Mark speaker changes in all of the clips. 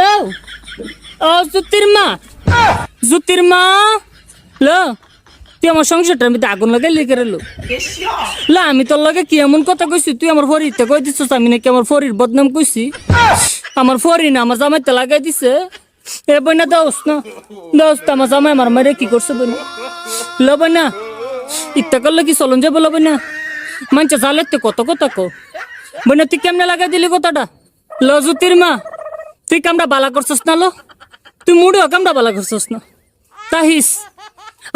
Speaker 1: লো ও জুতির মা জুতির মা লো তুই আমার সংসারটার মধ্যে আগুন লাগাই লিখে রেলো লা, আমি তোর লগে কি এমন কথা কইছি? তুই আমার ফরিতে কই দিছিস? আমি নাকি আমার ফরির বদনাম কইছি। আমার ফরি না, আমার জামাইতে লাগাই দিছে। এ বইনা দোস না। দোস আমার জামাই আমার মারে কি করছে বইনা? লো বইনা। ইত্যা করলে কি চলন যাব লো বইনা? মানছে জালেতে কত কথা কো বইনা, তুই কেমনে লাগাই দিলি কথাটা? লো মা তুই কামটা বালা করছস না লো? তুই মুড়েও কামটা বালা করছস না। তাহিস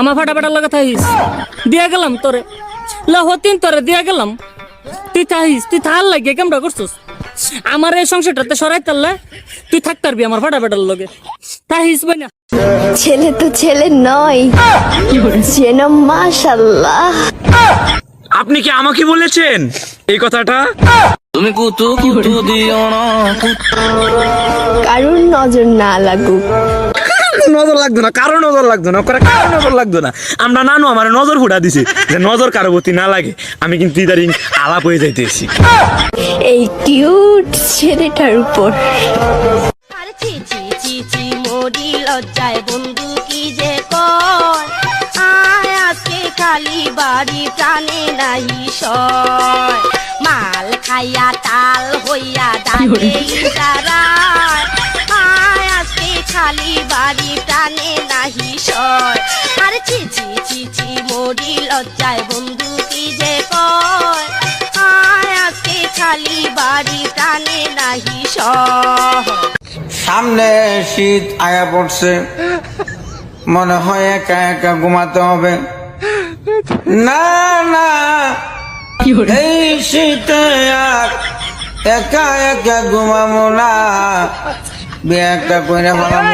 Speaker 1: আমার ফাটা ফাটা লাগা থাহিস দিয়া গেলাম তোরে। ল হতিন তোরে দিয়া গেলাম। তুই থাহিস তুই থাল লাগে কামটা করছস। আমার এই সংসারটাতে সরাই তারলে তুই থাক পারবি আমার ফাটা ফাটার লগে। তাহিস বই না
Speaker 2: ছেলে তো ছেলে নয় যেন মাশাল্লাহ
Speaker 3: আপনি কি আমাকে বলেছেন? এই কথাটা?
Speaker 4: তুমি কুতু কুতু দিও না
Speaker 2: কারুর নজর না লাগুক।
Speaker 3: নজর লাগতো না কারও নজর লাগতো না করে কারও নজর লাগতো না। আমরা নানু আমার নজর ফুটা দিছি যে নজর কারও প্রতি না লাগে আমি কিন্তু ইদারিং আলাপ হয়ে যাইতেছি।
Speaker 2: এই কিউট ছেলেটার উপর।
Speaker 5: খালি বাড়ি প্রাণে নাই সয়। মাল খাইয়া তাল হইয়া ডাকে ইশারায় আয় আজকে খালি বাড়ি প্রাণে নাহি সয়। আর ছি ছি মোরি লজ্জায় বন্ধু কি যে কয়? আয় আজকে খালি বাড়ি প্রাণে নাহি সয়।
Speaker 6: সামনে শীত আয়া পড়ছে। মনে হয় একা একা ঘুমাতে হবে। না না। এই শীতে আর একা একা ঘুমাবো না। বিয়ে একটা করে ফেলাম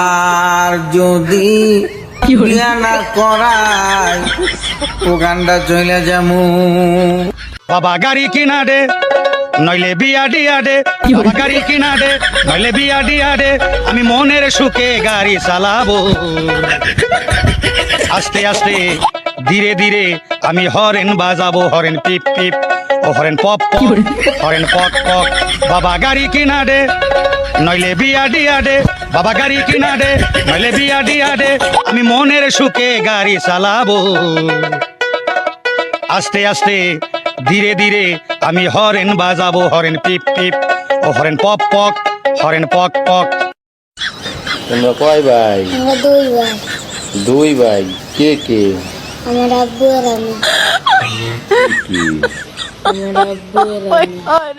Speaker 6: আর যদি বিয়ে না করাই ওখানটা চলে যাব।
Speaker 7: বাবা গাড়ি কিনা দে নইলে বিয়া দিয়া দে। বাবা গাড়ি কিনা দে নইলে বিয়া দিয়া দে। আমি মনের সুখে গাড়ি চালাবো। আস্তে আস্তে ধীরে ধীরে আমি হরেন বাজাবো হরেন পিপ পিপ ও হরেন পপ পপ হরেন পক পক। বাবা গাড়ি কিনা দে নইলে বিয়া দিয়া দে। বাবা গাড়ি কিনা দে নইলে বিয়া দিয়া দে। আমি মনের সুখে গাড়ি চালাবো। আস্তে আস্তে ধীরে ধীরে আমি হরেন বাজাবো হরেন পিপ পিপ ও হরেন পপ পক হরেন পক পক।
Speaker 8: তোমরা কয় ভাই?
Speaker 9: আমরা দুই ভাই।
Speaker 8: দুই ভাই কে কে
Speaker 9: আমার আব্বু আর আমি
Speaker 8: কি
Speaker 9: আমার আব্বু আর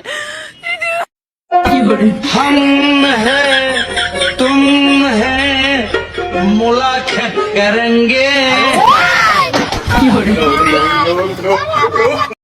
Speaker 9: আমি
Speaker 6: हम हैं तुम हैं मुलाकात करेंगे